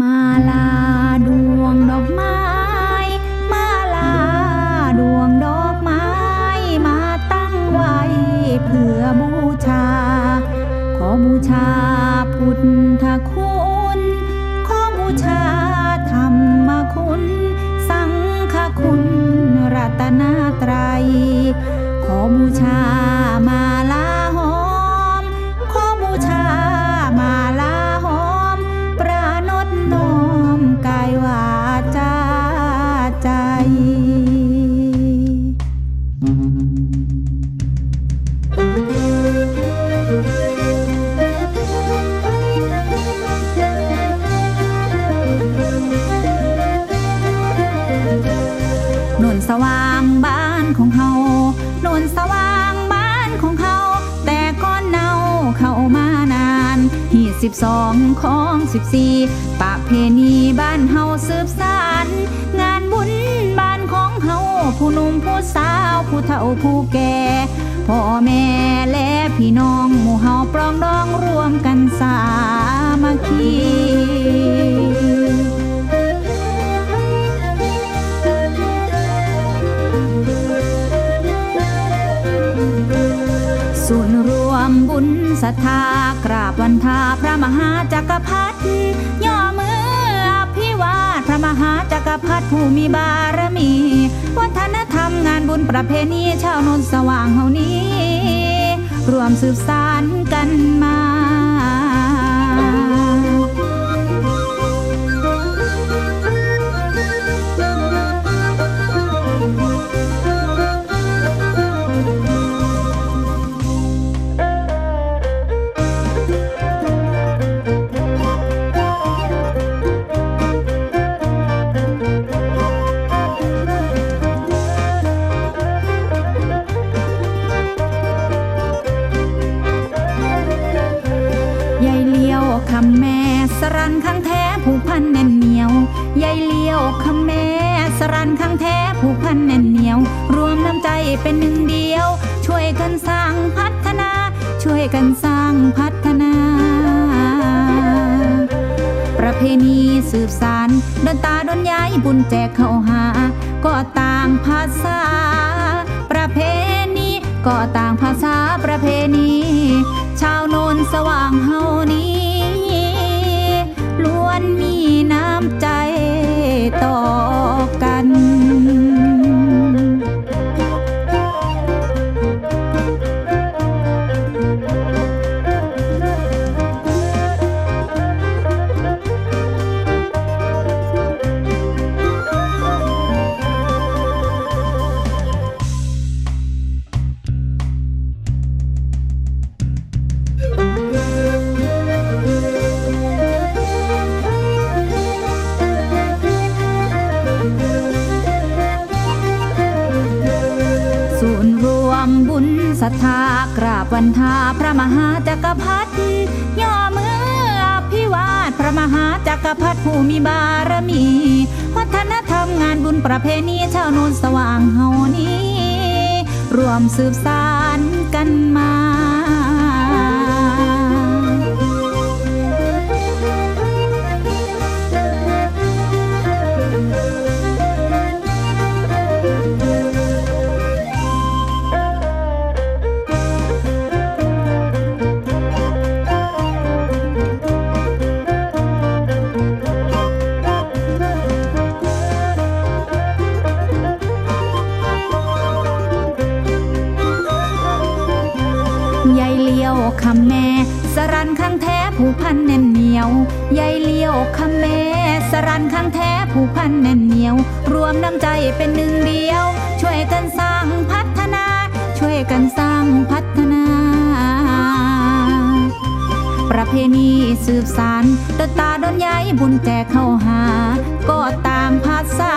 มาลาดวงดอกไม้ มาลาดวงดอกไม้ มาตั้งไว้เพื่อบูชา ขอบูชาพุทธคุณ ขอบูชาธรรมคุณ สังฆคุณรัตนตรัย ขอบูชา นนสว่างบ้านของเฮานนสว่างบ้านของเขาแต่ก้อนเนาเข้ามานานหีสิบสองของสิบสี่ปะเพณีบ้านเฮาสืบสาน งานบุญบ้านของเฮาผู้หนุ่มผู้สาวผู้เฒ่าผู้แก่พ่อแม่และพี่น้องหมู่เฮาปรองดองรวมกันสามัคคี รัทธากราบวันทาพระมหาจักรพรรดิย่อมืออภิวาทพระมหาจักรพรรดิผู้มีบารมี วัฒนธรรมงานบุญประเพณีชาวนนท์สว่างเฮานี้ รวมสืบสานกันมา คำแม่สรันข้างแท้ผูกพันแน่นเหนียวยายเลี้ยวคำแม่สรันข้างแท้ผูกพันแน่นเหนียว รวมน้ำใจเป็นหนึ่งเดียว ช่วยกันสร้างพัฒนา ช่วยกันสร้างพัฒนา ประเพณีสืบสานดนตาดนย้ายบุญแจกเข้าหา ก็ต่างภาษา ประเพณีก็ต่างภาษาประเพณี ชาวโนนสว่างเฮานี้ ศรัทธากราบวันทาพระมหาจักรพรรดิย่อมืออภิวาทพระมหาจักรพรรดิผู้มีบารมีวัฒนธรรมงานบุญประเพณีชาวโนนสว่างเฮานี้ รวมสืบสานกันมา ลี้ยวคำแม่สรันข้างแท้ผู้พันแน่นเหนียวยายเลี้ยวคำแม่สรันข้างแท้ผู้พันแน่นเหนียว รวมน้ำใจเป็นหนึ่งเดียว ช่วยกันสร้างพัฒนา ช่วยกันสร้างพัฒนา ประเพณีสืบสานดนตาดนย้ายบุญแจกเข้าหา ก็ต่างภาษา